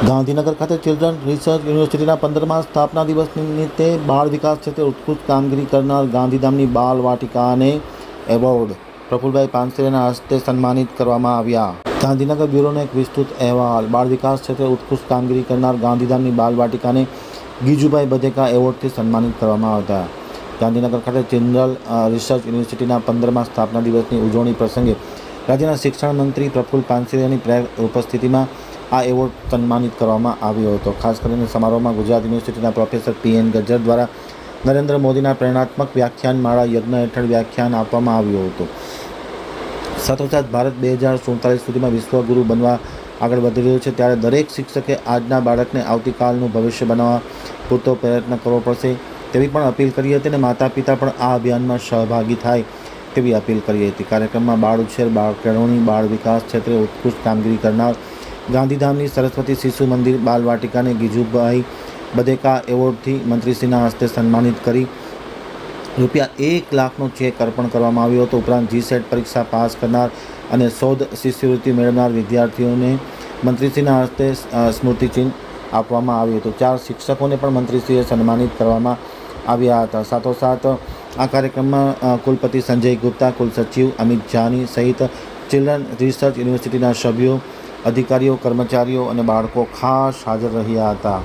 ગાંધીનગર ખાતે children research યુનિવર્સિટીના પંદરમા સ્થાપના દિવસ નિમિત્તે બાળ વિકાસ ક્ષેત્રે ઉત્કૃષ્ટ કામગીરી કરનાર ગાંધીધામની બાળ વાટિકાને એવોર્ડ પ્રફુલભાઈ પાનસરેના હસ્તે સન્માનિત કરવામાં આવ્યા. ગાંધીનગર બ્યુરોનો એક વિસ્તૃત અહેવાલ, બાળ વિકાસ ક્ષેત્રે ઉત્કૃષ્ટ કામગીરી કરનાર ગાંધીધામની બાળ વાટિકાને ગીજુભાઈ બધેકા એવોર્ડથી સન્માનિત કરવામાં આવ્યા ગાંધીનગર ખાતે જનરલ રિસર્ચ યુનિવર્સિટીના પંદરમા સ્થાપના દિવસની ઉજવણી પ્રસંગે રાજ્યના શિક્ષણ મંત્રી પ્રફુલ પાનસેરિયાની પ્રેર ઉપસ્થિતિમાં આ એવોર્ડ સન્માનિત કરવામાં આવ્યો હતો. ખાસ કરીને સમારોહમાં ગુજરાત યુનિવર્સિટીના પ્રોફેસર પી એન ગજ્જર દ્વારા નરેન્દ્ર મોદીના પ્રેરણાત્મક વ્યાખ્યાન માળા યજ્ઞ હેઠળ વ્યાખ્યાન આપવામાં આવ્યું હતું. સાથોસાથ ભારત બે હજાર સુડતાલીસ સુધીમાં વિશ્વગુરુ બનવા આગળ વધી રહ્યું છે. ત્યારે દરેક શિક્ષકે આજના બાળકને આવતીકાલનું ભવિષ્ય બનાવવા પૂરતો પ્રયત્ન કરવો પડશે તેવી પણ અપીલ કરી હતી અને માતા પિતા પણ આ અભિયાનમાં સહભાગી થાય તેવી અપીલ કરી હતી. કાર્યક્રમમાં બાળ ઉછેર, બાળ કેળવણી, બાળ વિકાસ ક્ષેત્રે ઉત્કૃષ્ટ કામગીરી કરનાર ગાંધીધામની સરસ્વતી શિશુ મંદિર બાલવાટિકાને ગીજુભાઈ બધેકા એવોર્ડથી મંત્રીશ્રીના હસ્તે સન્માનિત કરી રૂપિયા એક લાખનો ચેક અર્પણ કરવામાં આવ્યો હતો. ઉપરાંત જી સેટ પરીક્ષા પાસ કરનાર અને શોધ શિષ્યવૃત્તિ મેળવનાર વિદ્યાર્થીઓને મંત્રીશ્રીના હસ્તે સ્મૃતિચિહ્ન આપવામાં આવ્યું હતું. ચાર શિક્ષકોને પણ મંત્રીશ્રીએ સન્માનિત કરવામાં આવ્યા હતા. સાથોસાથ, આ કાર્યક્રમમાં કુલપતિ સંજય ગુપ્તા, કુલસચિવ અમિત જાની સહિત ચિલ્ડ્રન રિસર્ચ યુનિવર્સિટીના સભ્યો અધિકારીઓ કર્મચારીઓ અને બાળકો ખાસ હાજર રહ્યા હતા.